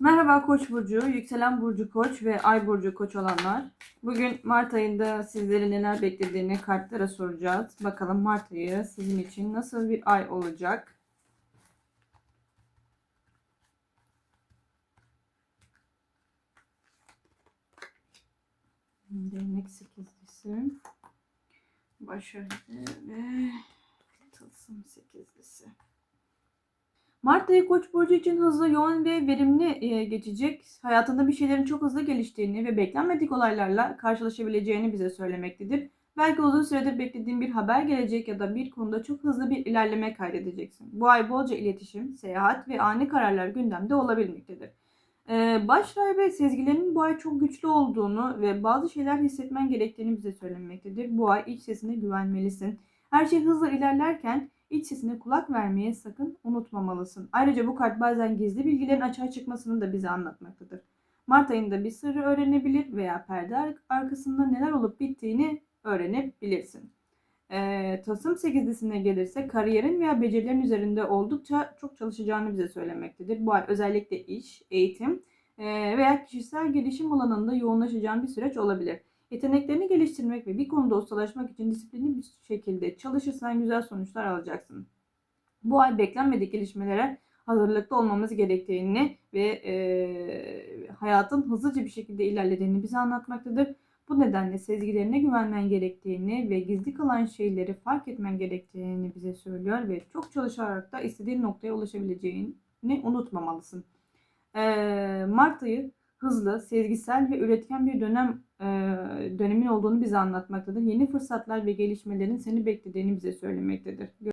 Merhaba Koç burcu, yükselen burcu Koç ve ay burcu Koç olanlar. Bugün Mart ayında sizleri neler beklediğini kartlara soracağız. Bakalım Mart ayı sizin için nasıl bir ay olacak? Değnek sekizlisi, başarılı ve tılsım sekizlisi. Mart ayı Koç burcu için hızlı, yoğun ve verimli e, geçecek. Hayatında bir şeylerin çok hızlı geliştiğini ve beklenmedik olaylarla karşılaşabileceğini bize söylemektedir. Belki uzun süredir beklediğin bir haber gelecek ya da bir konuda çok hızlı bir ilerleme kaydedeceksin. Bu ay bolca iletişim, seyahat ve ani kararlar gündemde olabilmektedir. Ee, ve sezgilerinin bu ay çok güçlü olduğunu ve bazı şeyler hissetmen gerektiğini bize söylemektedir. Bu ay iç sesine güvenmelisin. Her şey hızla ilerlerken iç sesine kulak vermeye sakın unutmamalısın. Ayrıca bu kart bazen gizli bilgilerin açığa çıkmasını da bize anlatmaktadır. Mart ayında bir sırrı öğrenebilir veya perde ar- arkasında neler olup bittiğini öğrenebilirsin. Ee, Tasım 8'lisine gelirse kariyerin veya becerilerin üzerinde oldukça çok çalışacağını bize söylemektedir. Bu ay özellikle iş, eğitim e, veya kişisel gelişim alanında yoğunlaşacağın bir süreç olabilir. Yeteneklerini geliştirmek ve bir konuda ustalaşmak için disiplinli bir şekilde çalışırsan güzel sonuçlar alacaksın. Bu ay beklenmedik gelişmelere hazırlıklı olmamız gerektiğini ve e, hayatın hızlıca bir şekilde ilerlediğini bize anlatmaktadır. Bu nedenle sezgilerine güvenmen gerektiğini ve gizli kalan şeyleri fark etmen gerektiğini bize söylüyor ve çok çalışarak da istediğin noktaya ulaşabileceğini unutmamalısın. Ee, Mart ayı hızlı, sezgisel ve üretken bir dönem e, dönemin olduğunu bize anlatmaktadır. Yeni fırsatlar ve gelişmelerin seni beklediğini bize söylemektedir.